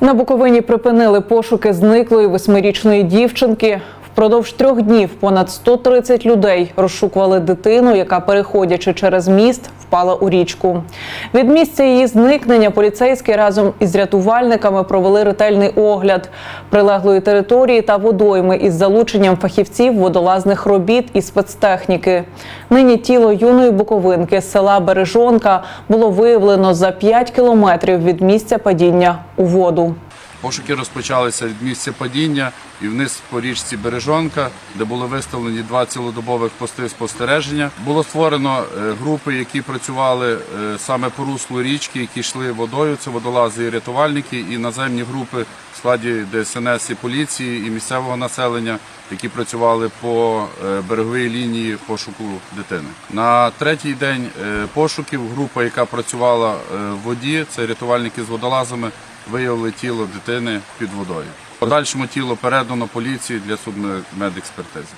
На Буковині припинили пошуки зниклої восьмирічної дівчинки. Впродовж трьох днів понад 130 людей розшукували дитину, яка, переходячи через міст, впала у річку. Від місця її зникнення поліцейські разом із рятувальниками провели ретельний огляд прилеглої території та водойми із залученням фахівців водолазних робіт і спецтехніки. Нині тіло юної буковинки з села Бережонка було виявлено за 5 кілометрів від місця падіння у воду. Пошуки розпочалися від місця падіння і вниз по річці Бережонка, де були виставлені два цілодобових пости спостереження. Було створено е, групи, які працювали е, саме по руслу річки, які йшли водою. Це водолази і рятувальники, і наземні групи в складі ДСНС і поліції і місцевого населення, які працювали по е, береговій лінії пошуку дитини. На третій день пошуків група, яка працювала в воді, це рятувальники з водолазами, виявили тіло дитини під водою. Подальшому тіло передано поліції для судмедекспертизи.